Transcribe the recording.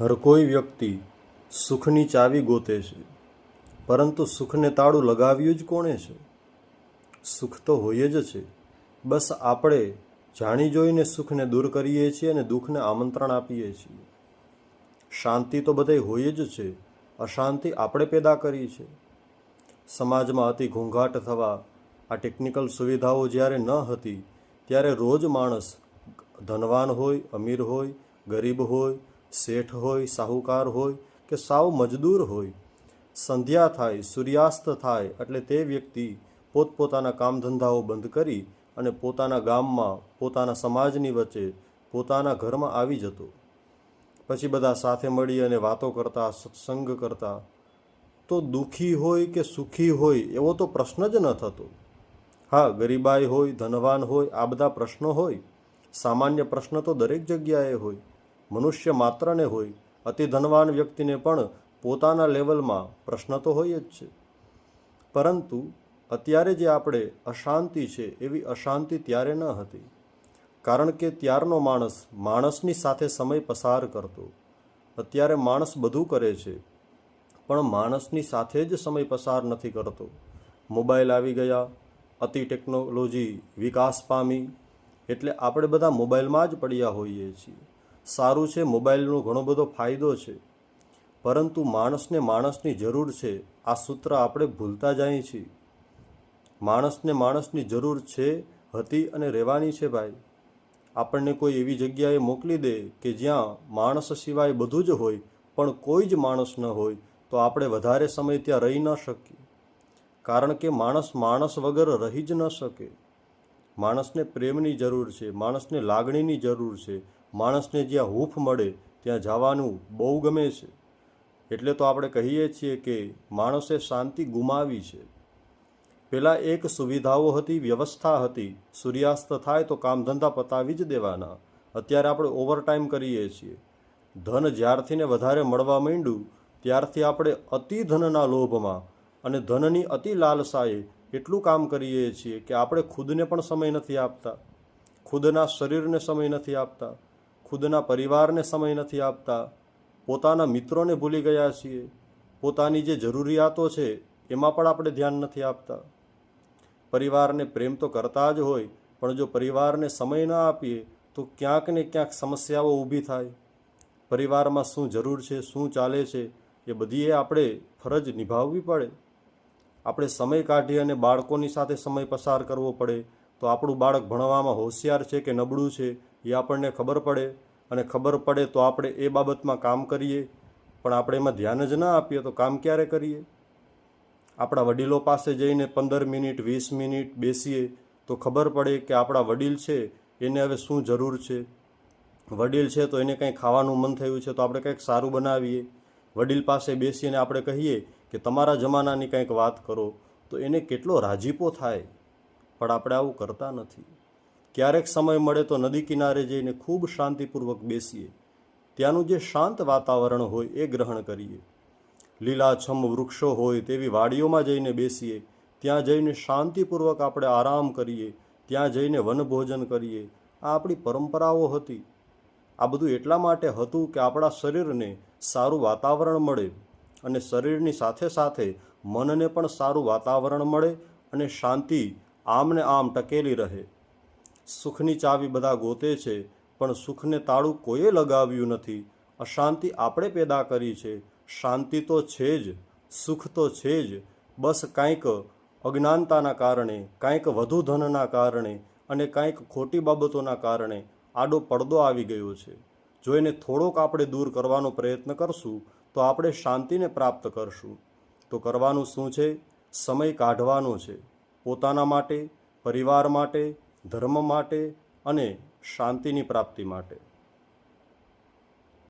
હર કોઈ વ્યક્તિ સુખની ચાવી ગોતે છે, પરંતુ સુખને તાળું લગાવ્યું જ કોણે છે? સુખ તો હોય જ છે, બસ આપણે જાણી જોઈને સુખને દૂર કરીએ છીએ અને દુઃખને આમંત્રણ આપીએ છીએ. શાંતિ તો બધે હોય જ છે, અશાંતિ આપણે પેદા કરી છે. સમાજમાં અતિ ઘોંઘાટ થવા, આ ટેકનિકલ સુવિધાઓ જ્યારે ન હતી, ત્યારે રોજ માણસ ધનવાન હોય, અમીર હોય, ગરીબ હોય શેઠ હોય, સાહુકાર હોય કે સાવ મજદૂર હોય, સંધ્યા થાય, સૂર્યાસ્ત થાય એટલે તે વ્યક્તિ પોતપોતાના કામ ધંધાઓ બંધ કરી અને પોતાના ગામમાં, પોતાના સમાજની વચ્ચે, પોતાના ઘરમાં આવી જતો. પછી બધા સાથે મળી અને વાતો કરતા, સત્સંગ કરતા. તો દુઃખી હોય કે સુખી હોય એવો તો પ્રશ્ન જ ન થતો. હા, ગરીબાઈ હોય, ધનવાન હોય, આ બધા પ્રશ્નો હોય. સામાન્ય પ્રશ્ન તો દરેક જગ્યાએ હોય. મનુષ્ય માત્રને હોય, અતિ ધનવાન વ્યક્તિને પણ પોતાના લેવલમાં પ્રશ્ન તો હોય જ છે. પરંતુ અત્યારે જે આપણે અશાંતિ છે, એવી અશાંતિ ત્યારે ન હતી. કારણ કે ત્યારનો માણસ માણસની સાથે સમય પસાર કરતો. અત્યારે માણસ બધું કરે છે, પણ માણસની સાથે જ સમય પસાર નથી કરતો. મોબાઈલ આવી ગયા, અતિ ટેકનોલોજી વિકાસ પામી, એટલે આપણે બધા મોબાઈલમાં જ પડ્યા હોઈએ છીએ. સારું છે, મોબાઈલનો ઘણો બધો ફાયદો છે. પરંતુ માણસને માણસની જરૂર છે. આ સૂત્ર આપણે ભૂલતા જઈએ છીએ. માણસને માણસની જરૂર છે, હતી અને રહેવાની છે ભાઈ. આપણને કોઈ એવી જગ્યાએ મોકલી દે કે જ્યાં માણસ સિવાય બધું જ હોય, પણ કોઈ જ માણસ ન હોય, તો આપણે વધારે સમય ત્યાં રહી ન શકીએ. કારણ કે માણસ માણસ વગર રહી જ ન શકે. માણસને પ્રેમની જરૂર છે, માણસને લાગણીની જરૂર છે. માણસને જ્યાં હૂફ મળે, ત્યાં જવાનું બહુ ગમે છે. એટલે તો આપણે કહીએ છીએ કે માણસે શાંતિ ગુમાવી છે. પહેલાં એક સુવિધાઓ હતી, વ્યવસ્થા હતી. સૂર્યાસ્ત થાય તો કામ ધંધા પતાવી જ દેવાના. અત્યારે આપણે ઓવરટાઈમ કરીએ છીએ. ધન જ્યારથી ને વધારે મળવા માંડ્યું, ત્યારથી આપણે અતિ ધનના લોભમાં અને ધનની અતિ લાલસાએ એટલું કામ કરીએ છીએ કે આપણે ખુદને પણ સમય નથી આપતા. ખુદના શરીરને સમય નથી આપતા. ખુદના પરિવારને સમય નથી આપતા. પોતાના મિત્રોને ભૂલી ગયા છીએ. પોતાની જે જરૂરિયાતો છે, એમાં પણ આપણે ધ્યાન નથી આપતા. પરિવારને પ્રેમ તો કરતા જ હોય, પણ જો પરિવારને સમય ના આપીએ, તો ક્યાંક ને ક્યાંક સમસ્યાઓ ઊભી થાય. પરિવારમાં શું જરૂર છે, શું ચાલે છે, એ બધીએ આપણે ફરજ નિભાવવી પડે. આપણે સમય કાઢી અને બાળકોની સાથે સમય પસાર કરવો પડે, તો આપણું બાળક ભણવામાં હોશિયાર છે કે નબળું છે એ આપણને ખબર પડે. અને ખબર પડે તો આપણે એ બાબતમાં કામ કરીએ, પણ આપણે એમાં ધ્યાન જ ના આપીએ તો કામ ક્યારે કરીએ? આપણા વડીલો પાસે જઈને પંદર મિનિટ, વીસ મિનિટ બેસીએ તો ખબર પડે કે આપણા વડીલ છે, એને હવે શું જરૂર છે? વડીલ છે તો એને કંઈ ખાવાનું મન થયું છે તો આપણે કંઈક સારું બનાવીએ. વડીલ પાસે બેસીને આપણે કહીએ કે તમારા જમાનાની કંઈક વાત કરો, તો એને કેટલો રાજીપો થાય? પણ આપણે આવું કરતા નથી. ક્યારેક સમય મળે તો નદી કિનારે જઈને ખૂબ શાંતિપૂર્વક બેસીએ. ત્યાંનું જે શાંત વાતાવરણ હોય એ ગ્રહણ કરીએ. લીલાછમ વૃક્ષો હોય તેવી વાડીઓમાં જઈને બેસીએ. ત્યાં જઈને શાંતિપૂર્વક આપણે આરામ કરીએ. ત્યાં જઈને વનભોજન કરીએ. આ આપણી પરંપરાઓ હતી. આ બધું એટલા માટે હતું કે આપણા શરીરને સારું વાતાવરણ મળે. અને શરીરની સાથે સાથે મનને પણ સારું વાતાવરણ મળે અને શાંતિ આમને આમ ટકેલી રહે. સુખની ચાવી બધા ગોતે છે, પણ સુખને તાળું કોઈએ લગાવ્યું નથી. અશાંતિ આપણે પેદા કરી છે. શાંતિ તો છે જ, સુખ તો છે જ. બસ કાંઈક અજ્ઞાનતાના કારણે, કાંઈક વધુ ધનના કારણે અને કાંઈક ખોટી બાબતોના કારણે આડો પડદો આવી ગયો છે. જો એને થોડોક આપણે દૂર કરવાનો પ્રયત્ન કરશું તો આપણે શાંતિને પ્રાપ્ત કરશું. તો કરવાનું શું છે? સમય કાઢવાનો છે. પોતાના માટે, પરિવાર માટે, ધર્મ માટે અને શાંતિની પ્રાપ્તિ માટે.